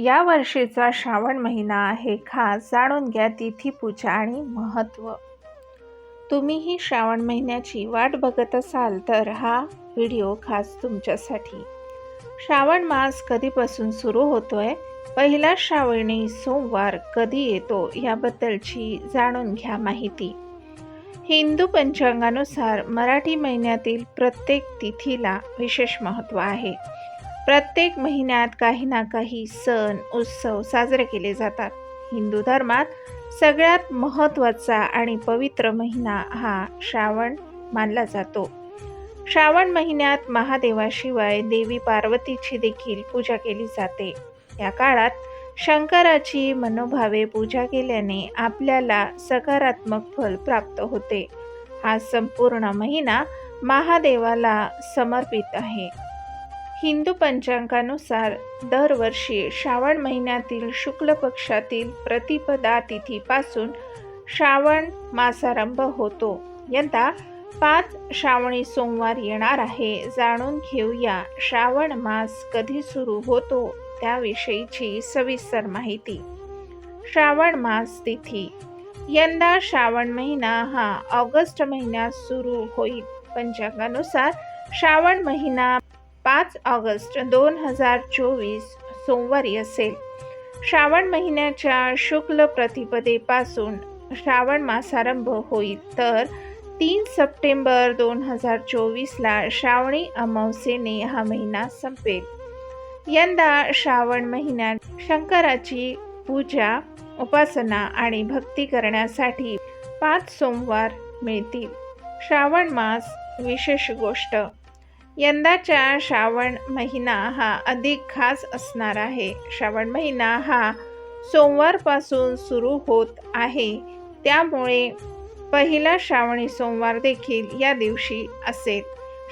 या वर्षीचा श्रावण महिना आहे. खास जाणून घ्या तिथी पूजा आणि महत्त्व तुम्हीही श्रावण महिन्याची वाट बघत असाल तर हा व्हिडिओ खास तुमच्यासाठी. श्रावण मास कधीपासून सुरू होतोय? पहिला श्रावणी सोमवार कधी येतो याबद्दलची जाणून घ्या माहिती. हिंदू पंचांगानुसार मराठी महिन्यातील प्रत्येक तिथीला विशेष महत्त्व आहे. प्रत्येक महिन्यात काही ना काही सण उत्सव साजरे केले जातात. हिंदू धर्मात सगळ्यात महत्त्वाचा आणि पवित्र महिना हा श्रावण मानला जातो. श्रावण महिन्यात महादेवाशिवाय देवी पार्वतीची देखील पूजा केली जाते. या काळात शंकराची मनोभावे पूजा केल्याने आपल्याला सकारात्मक फल प्राप्त होते. हा संपूर्ण महिना महादेवाला समर्पित आहे. हिंदू पंचांगानुसार दरवर्षी श्रावण महिन्यातील शुक्ल पक्षातील प्रतिपदा तिथीपासून श्रावण मासारंभ होतो. यंदा पाच श्रावणी सोमवार येणार आहे. जाणून घेऊया श्रावण मास कधी सुरू होतो त्याविषयीची सविस्तर माहिती. श्रावण मास तिथी. यंदा श्रावण महिना हा ऑगस्ट महिन्यात सुरू होईल. पंचांगानुसार श्रावण महिना पाच ऑगस्ट दोन हजार चोवीस सोमवारी असेल. श्रावण महिन्याच्या शुक्ल प्रतिपदेपासून श्रावण मासारंभ होईल. तर तीन सप्टेंबर दोन हजार चोवीसला श्रावणी अमावस्येने हा महिना संपेल. यंदा श्रावण महिन्यात शंकराची पूजा उपासना आणि भक्ती करण्यासाठी पाच सोमवार मिळतील. श्रावण मास विशेष गोष्ट. यंदाच्या श्रावण महिना हा अधिक खास असणार आहे. श्रावण महिना हा सोमवारपासून सुरू होत आहे. त्यामुळे पहिला श्रावणी सोमवार देखील या दिवशी असेल.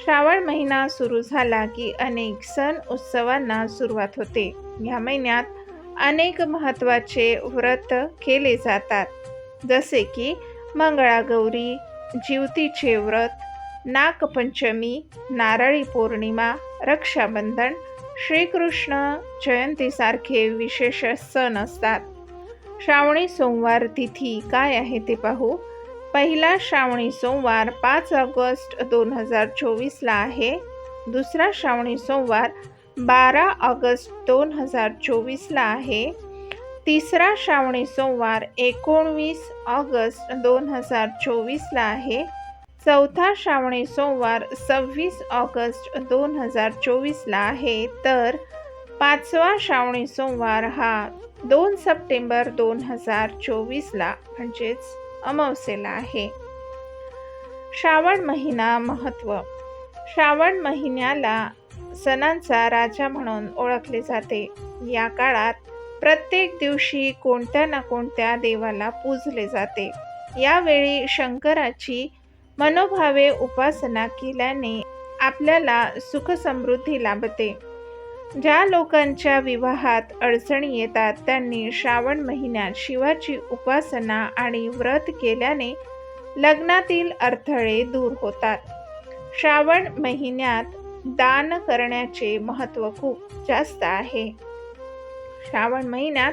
श्रावण महिना सुरू झाला की अनेक सण उत्सवांना सुरुवात होते. या महिन्यात अनेक महत्त्वाचे व्रत केले जातात. जसे की मंगळागौरी जीवतीचे व्रत नागपंचमी नारळी पौर्णिमा रक्षाबंधन श्रीकृष्ण जयंतीसारखे विशेष सण असतात. श्रावणी सोमवार तिथी काय आहे ते पाहू. पहिला श्रावणी सोमवार पाच ऑगस्ट दोन हजार चोवीसला आहे. दुसरा श्रावणी सोमवार बारा ऑगस्ट दोन हजार चोवीसला आहे. तिसरा श्रावणी सोमवार एकोणवीस ऑगस्ट दोन हजार चोवीसला आहे. चौथा श्रावणी सोमवार सव्वीस ऑगस्ट दोन हजार चोवीसला आहे. तर पाचवा श्रावणी सोमवार हा दोन सप्टेंबर दोन हजार चोवीसला म्हणजेच अमावस्येला आहे. श्रावण महिना महत्त्व श्रावण महिन्याला सणांचा राजा म्हणून ओळखले जाते. या काळात प्रत्येक दिवशी कोणत्या ना कोणत्या देवाला पूजले जाते. यावेळी शंकराची मनोभावे उपासना केल्याने आपल्याला सुखसमृद्धी लाभते. ज्या लोकांच्या विवाहात अडचणी येतात त्यांनी श्रावण महिन्यात शिवाची उपासना आणि व्रत केल्याने लग्नातील अडथळे दूर होतात. श्रावण महिन्यात दान करण्याचे महत्त्व खूप जास्त आहे. श्रावण महिन्यात